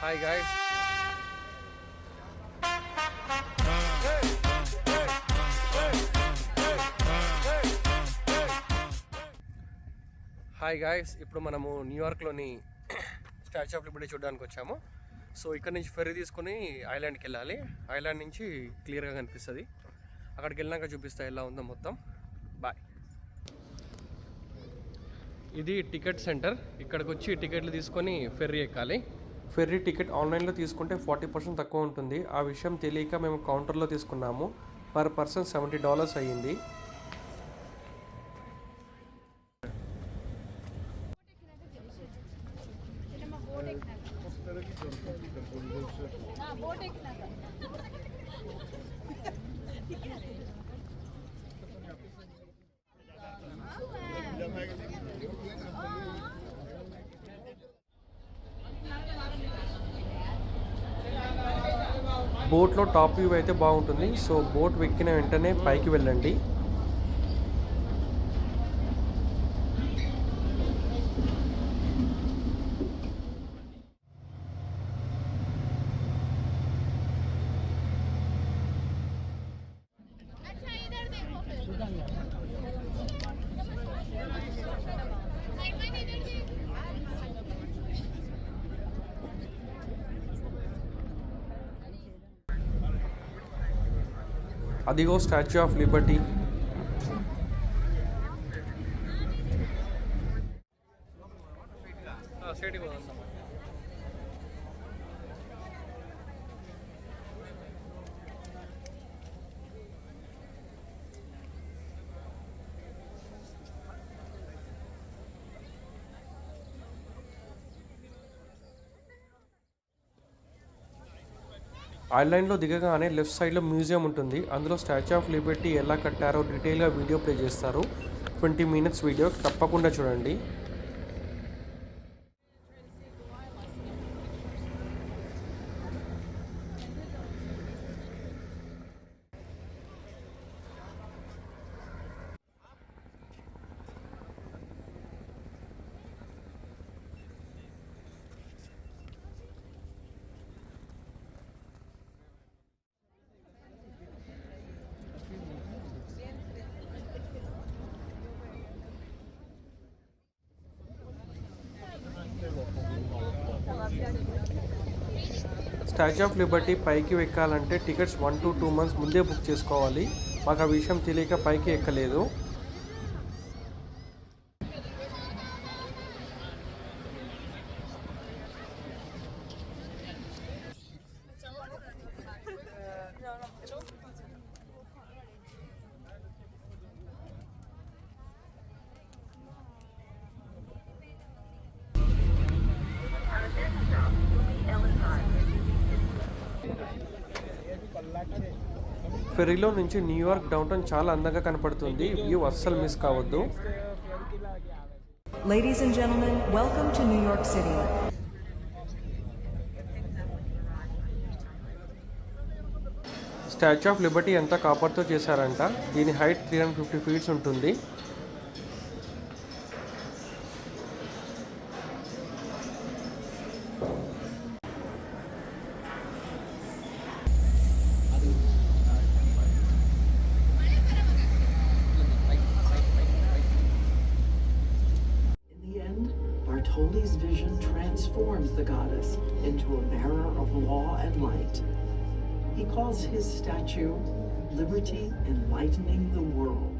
Hi guys hi guys ఇప్పుడు మనము న్యూయార్క్లోని statue of Liberty చూడడానికి వచ్చాము. సో ఇక్కడ నుంచి ఫెర్రీ తీసుకొని ఐలాండ్కి వెళ్ళాలి ఐలాండ్ నుంచి క్లియర్గా కనిపిస్తుంది. అక్కడికి వెళ్ళినాక చూపిస్తా ఎలా ఉందో మొత్తం. బాయ్ ఇది టికెట్ సెంటర్ ఇక్కడికి వచ్చి టికెట్లు తీసుకొని ఫెర్రీ ఎక్కాలి. ఫెర్రీ టికెట్ ఆన్లైన్లో తీసుకుంటే ఫార్టీ పర్సెంట్ తక్కువ ఉంటుంది. ఆ విషయం తెలియక మేము కౌంటర్లో తీసుకున్నాము. పర్ పర్సన్ సెవెంటీ డాలర్స్ అయ్యింది. బోట్లో టాప్ వ్యూ అయితే బాగుంటుంది. సో బోట్ ఎక్కిన వెంటనే పైకి వెళ్ళండి. అదిగో స్టాచ్యూ ఆఫ్ లిబర్టీ ఐలాండ్లో దిగగానే లెఫ్ట్ సైడ్లో మ్యూజియం ఉంటుంది. అందులో స్టాచ్యూ ఆఫ్ లిబర్టీ ఎలా కట్టారో డీటెయిల్గా వీడియో ప్లే చేస్తారు. ట్వంటీ మినిట్స్ వీడియో తప్పకుండా చూడండి. స్టాచ్యూ ఆఫ్ లిబర్టీ పైకి ఎక్కాలంటే tickets one to two months ముందే బుక్ చేసుకోవాలి. మాకు ఆ విషయం తెలియక పైకి ఎక్కలేదు. ఫెరీలో నుంచి న్యూయార్క్ డౌన్ టౌన్ చాలా అందంగా కనపడుతుంది. వ్యూ అస్సలు మిస్ కావద్దు. Ladies and gentlemen, welcome to New York City. Statue of liberty ఎంత కాపర్తో చేశారంట? దీని height three hundred fifty feets ఉంటుంది. Bartoli's vision transforms the goddess into a bearer of law and light. He calls his statue Liberty Enlightening the World.